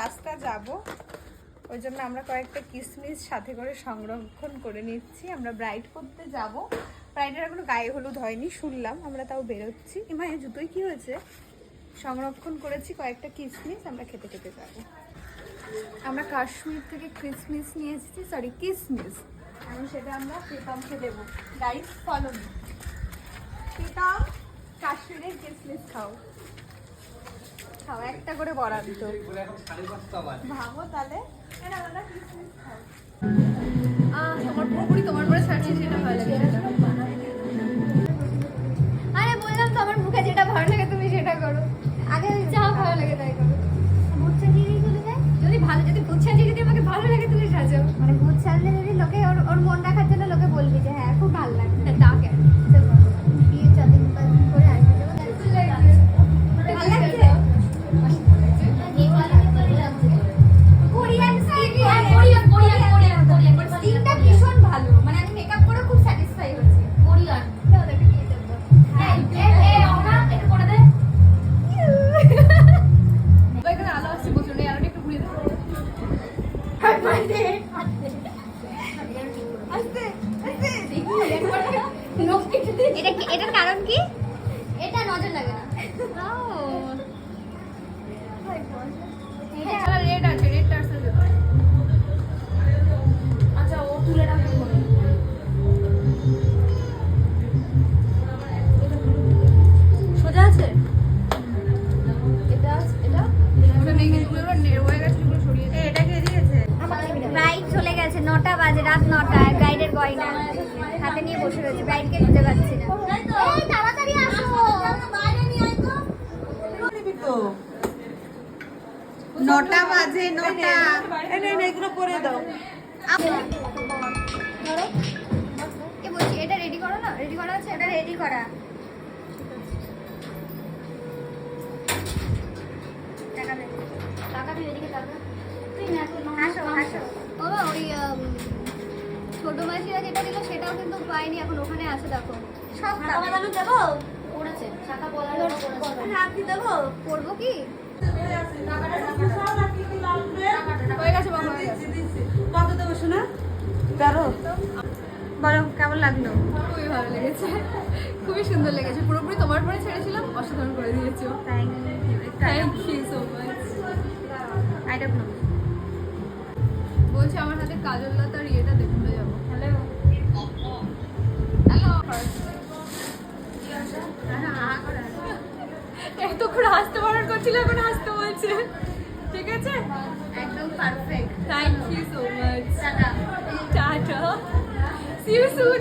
রাস্তা যাব। ওই জন্য আমরা কয়েকটা কিসমিস সাথে করে সংরক্ষণ করে নিচ্ছি। আমরা ব্রাইড করতে যাব। ব্রাইডের এখনও গায়ে হলুদ হয়নি, শুনলাম, আমরা তাও বেরোচ্ছি। এই জুতোই কি হয়েছে? সংরক্ষণ করেছি কয়েকটা কিসমিস, আমরা খেতে খেতে যাব। আমরা কাশ্মীর থেকে কিসমিস নিয়ে এসেছি সরি কিসমিস। এখন সেটা আমরা প্রীতমকে দেবো। গাইস ফলো প্রীতম, কাশ্মীরের কিসমিস খাও। খাও একটা করে বরাদ্দ ভাবো তাহলে। আমার পুরোপুরি তোমার এটা এটার কারণ কি? এটা নজর লাগে না। রেড আছে রেড টার্সেল আচ্ছা ও তুলে রাখবে সোজা আছে? এটা এটা? ওটা নেই কিন্তু হয়ে গেছে সরিয়ে এটা কে দিয়েছে ব্রাইড চলে গেছে নটা বাজে রাত নটায় ব্রাইডের গয়না। হাতে নিয়ে বসে রয়েছে ব্রাইডকে দিতে পারছি না। তাড়াতাড়ি আসো। নটা বাজে নটা। এগুলো করে দাও। এ বলছি এটা রেডি করো না? রেডি করা আছে? এটা রেডি করা। টাকা দে। টাকা দিয়ে এদিকে টাকা তুই না হাসো হাসো। বাবা ওই ছোট মাসিরা যেটা দিল সেটাও কিন্তু পাইনি এখন ওখানে আছে দেখো। সব টাকা দেবো? দেবো কি? হয়ে গেছে হয়ে। কত দেবো শোনা। তেরো বলো কেমন লাগল? খুবই ভালো লেগেছে। খুবই সুন্দর লেগেছে। পুরোপুরি তোমার পরে ছেড়েছিলাম অসাধারণ করে দিয়েছ। Thank you thank you so much আইটা ব্লগ বলছি আমার হাতে কাজল লতার ইয়েটা দেখতে যাব। হ্যালো এতক্ষণ হাসতে বারণ করছিল এখন হাসতে বলছে। ঠিক আছে? একদম perfect thank you so much tata. Tata. See you soon